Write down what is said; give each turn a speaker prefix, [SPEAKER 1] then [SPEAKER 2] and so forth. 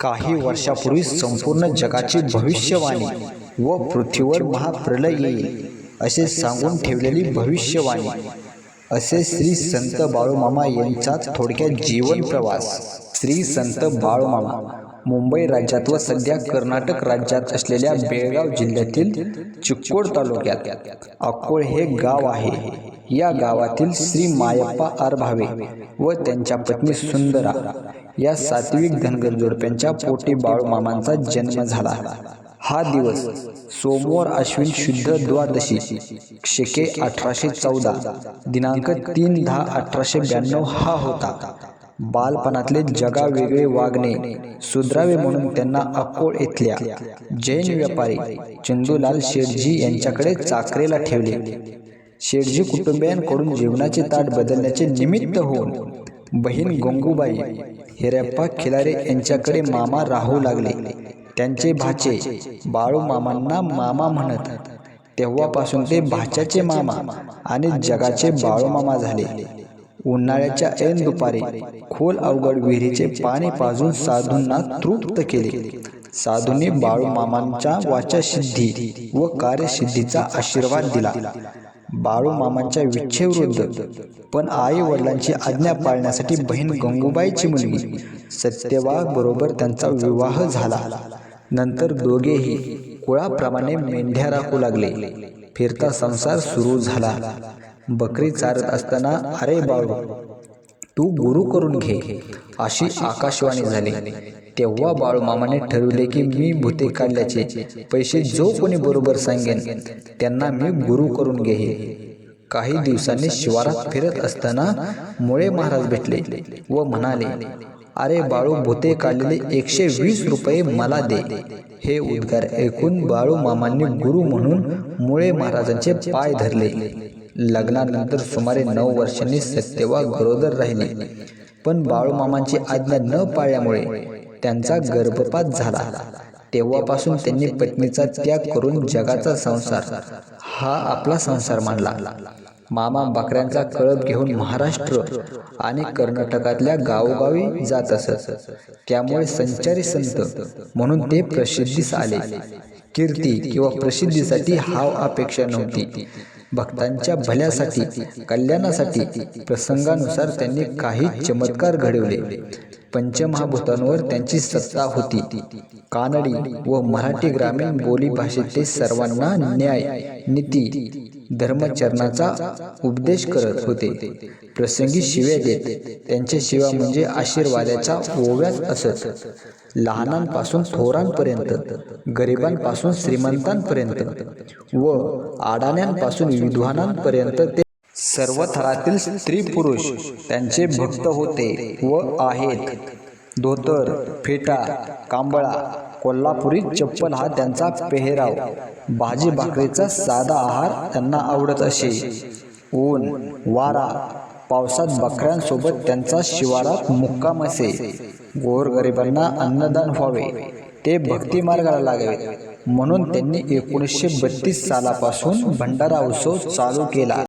[SPEAKER 1] काही वर्षापूर्वी संपूर्ण जगाची भविष्यवाणी व पृथ्वीवर महाप्रलय येईल असे सांगून ठेवलेली भविष्यवाणी असे श्री संत बाळूमामा यांचाच थोडक्यात जीवन प्रवास श्री संत बाळूमामा. मुंबई राज्यात व सध्या कर्नाटक राज्यात असलेल्या बेळगाव जिल्ह्यातील चिक्कोड तालुक्यात अक्कोळ हे गाव आहे. या गावातील श्री मायप्पा आर भावे व त्यांच्या पत्नी सुंदरा या सात्विक धनगर जोडप्यांच्या पोटी बाळूमामांचा जन्म झाला. हा दिवस सोमवार अश्विन शुद्ध द्वादशी शेके अठराशे चौदा दिनांक तीन दहा अठराशे ब्याण्णव हा होता. बालपणातले जगा वेगळे वागणे सुधरावे म्हणून त्यांना अकोळ येथल्या जैन व्यापारी चंदूलाल शेठजी यांच्याकडे चाकरीला ठेवले. शेठजी कुटुंबियांकडून जीवनाचे ताट बदलण्याचे निमित्त होऊन बहीण गंगूबाई हिरप्पा खिलारे यांच्याकडे मामा राहू लागले. त्यांचे भाचे बाळू मामांना मामा म्हणत तेव्हापासून ते भाच्याचे मामा आणि जगाचे बाळूमामा झाले. उन्हाळ्याच्या ऐन दुपारी खोल अवघड विहिरीचे पाणी पाजून साधूंना तृप्त केले. साधूंनी बाळूमामांच्या वाचासिद्धी व कार्यसिद्धीचा आशीर्वाद दिला. बाळूमामांच्या विच्छेविरुद्ध पण आई वडिलांची आज्ञा पाळण्यासाठी बहीण गंगूबाईची मुलगी सत्यवाग बरोबर त्यांचा विवाह झाला. नंतर दोघेही कुळाप्रमाणे मेंढ्या राखू लागले. फिरता संसार सुरू झाला. बकरी चारत असताना अरे बाळू तू गुरु करून घे अशी आकाशवाणी झाली. तेव्हा बाळूमामाने ठरवले की मी भूते काढल्याचे पैसे जो कोणी बरोबर सांगेन त्यांना मी गुरु करून घेईन काही दिवसांनी शिवारात फिरत असताना मुळे महाराज भेटले व म्हणाले अरे बाळू भूते काढलेले एकशे वीस रुपये मला दे. हे उद्गार ऐकून बाळू मामांनी गुरु म्हणून मुळे महाराजांचे पाय धरले. लग्नानंतर सुमारे नऊ वर्षांनी सत्यवा गरोदर राहिले. पण बाळूमामांची आज्ञा न पाळल्यामुळे त्यांचा गर्भपात झाला. तेव्हापासून त्यांनी पत्नीचा त्याग करून जगाचा संसार. हा आपला संसार मानला. मामा बकऱ्यांचा कळप घेऊन महाराष्ट्र आणि कर्नाटकातल्या गावोगावी जात असत. त्यामुळे संचारी संत म्हणून ते प्रसिद्धीस आले. कीर्ती किंवा प्रसिद्धीसाठी हाव अपेक्षा नव्हती. भक्तांच्या भल्यासाठी कल्याणासाठी प्रसंगानुसार त्यांनी काही चमत्कार घडवले. पंचमहाभूतांवर त्यांची सत्ता होती. कानडी व मराठी ग्रामीण बोली भाषेत ते सर्वांना न्याय नीती धर्मचरणाचा उपदेश करत होते. प्रसंगी शिव्या देत. त्यांच्या शिवा म्हणजे आशीर्वादाच्या ओव्यात असत. लहानांपासून थोरांपर्यंत गरिबांपासून श्रीमंतांपर्यंत व आडाण्यांपासून विद्वानांपर्यंत ते सर्व थरातील स्त्री पुरुष त्यांचे भक्त होते व आहेत. धोतर फेटा कांबळा कोल्हापुरी चप्पल हा त्यांचा पेहराव. भाजी भाकरीचा साधा आहार त्यांना आवडत असे. ऊन वारा पावसात बकऱ्यांसोबत त्यांचा शिवारात मुक्काम असे. गोरगरिबांना अन्नदान व्हावे. ते भक्ती मार्गाला लागावे. म्हणून त्यांनी एकोणीसशे बत्तीस सालापासून भंडारा उत्सव चालू केला.